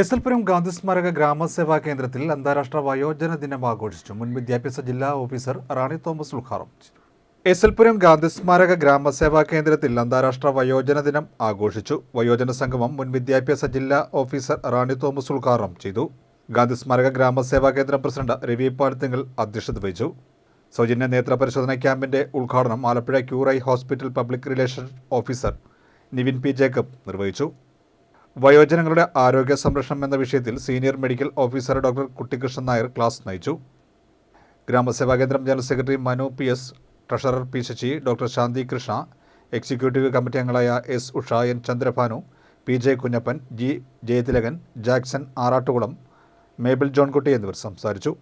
S ഗാന്ധിസ്മാരക ഗ്രാമസേവാ കേന്ദ്രത്തിൽ അന്താരാഷ്ട്ര വയോജന ദിനം ആഘോഷിച്ചു. മുൻ വിദ്യാഭ്യാസ ജില്ലാ ഓഫീസർ റാണി തോമസ് ഉദ്ഘാടനം എസ്എൽപുരം എസ് എൽ ഗാന്ധി സ്മാരക ഗ്രാമസേവാ കേന്ദ്രത്തിൽ അന്താരാഷ്ട്ര വയോജന ദിനം ആഘോഷിച്ചു. വയോജന സംഗമം മുൻ വിദ്യാഭ്യാസ ജില്ലാ ഓഫീസർ റാണി തോമസ് ഉദ്ഘാടനം ചെയ്തു. ഗാന്ധി സ്മാരക ഗ്രാമസേവാ കേന്ദ്രം പ്രസിഡന്റ് രവി പാലത്തിങ്കൽ അധ്യക്ഷത വഹിച്ചു. സൗജന്യ നേത്ര പരിശോധന ക്യാമ്പിന്റെ ഉദ്ഘാടനം Alappuzha ക്യൂറൈ hospital public relation officer Nivin P Jacob നിർവഹിച്ചു. വയോജനങ്ങളുടെ ആരോഗ്യ സംരക്ഷണം എന്ന വിഷയത്തിൽ senior medical officer doctor Kuttikrishnan Nair class നയിച്ചു. Gramaseva Kendram general secretary Manu P S treasurer P Sasi doctor Shanthi Krishna executive committee അംഗങ്ങളായ S Usha N Chandrabhanu P J Kunjappan G Jayathilakan Jackson Arattukulam Mabel Johnkutty എന്നിവർ സംസാരിച്ചു.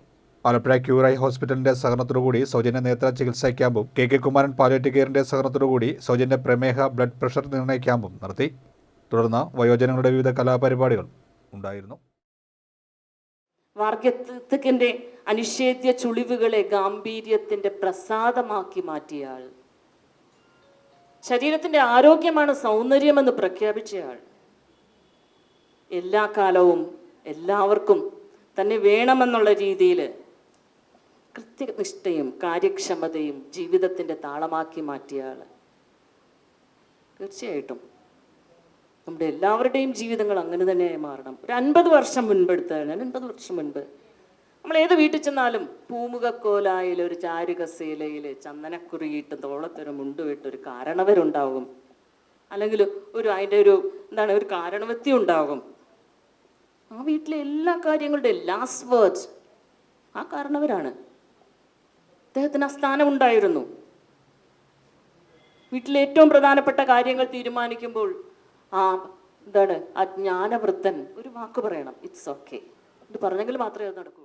ആലപ്പുഴ ക്യൂറായി ഹോസ്പിറ്റലിന്റെ സഹകരണത്തോടുകൂടി സൗജന്യ നേത്ര ചികിത്സാ ക്യാമ്പും K K Kumaran palliative കെയറിന്റെ സഹകരണത്തോടുകൂടി സൗജന്യ പ്രമേഹ ബ്ലഡ് പ്രഷർ നിർണയ ക്യാമ്പും നടത്തി. തുടർന്ന് വയോജനങ്ങളുടെ വിവിധ കലാപരിപാടികൾ ഉണ്ടായിരുന്നു. വാർദ്ധക്യത്തിന്റെ അനിഷേധ്യ ചുളിവുകളെ ഗാംഭീര്യത്തിന്റെ പ്രസാദമാക്കി മാറ്റിയയാൾ ശരീരത്തിന്റെ ആരോഗ്യമാണ് സൗന്ദര്യമെന്ന് പ്രഖ്യാപിച്ചയാൾ. എല്ലാ കാലവും എല്ലാവർക്കും തന്നെ വേണമെന്നുള്ള രീതിയിൽ കൃത്യനിഷ്ഠയും കാര്യക്ഷമതയും ജീവിതത്തിന്റെ താളമാക്കി മാറ്റിയയാൾ തീർച്ചയായിട്ടും നമ്മുടെ എല്ലാവരുടെയും ജീവിതങ്ങൾ അങ്ങനെ തന്നെ മാറണം. ഒരു അൻപത് വർഷം മുൻപ് എടുത്താണ് അൻപത് വർഷം മുൻപ്. നമ്മൾ ഏത് വീട്ടിൽ ചെന്നാലും പൂമുഖക്കോലായിൽ ഒരു ചാരുകസേലയിൽ ചന്ദനക്കുറിയിട്ട് തോളത്തൊരു മുണ്ടുവിട്ട് ഒരു കാരണവരുണ്ടാകും. അല്ലെങ്കിൽ ഒരു അതിന്റെ ഒരു എന്താണ് ഒരു കാരണവത്തി ഉണ്ടാകും. ആ വീട്ടിലെ എല്ലാ കാര്യങ്ങളുടെ ലാസ്റ്റ് വേർഡ്സ് ആ കാരണവരാണ്. അദ്ദേഹത്തിന് ആ സ്ഥാനം ഉണ്ടായിരുന്നു. വീട്ടിലെ ഏറ്റവും പ്രധാനപ്പെട്ട കാര്യങ്ങൾ തീരുമാനിക്കുമ്പോൾ ആ എന്താണ്? ആ ജ്ഞാനവൃത്തൻ ഒരു വാക്ക് പറയണം. ഇറ്റ്സ് ഓക്കെ ഇത് പറഞ്ഞെങ്കിൽ മാത്രമേ അത് നടക്കൂ.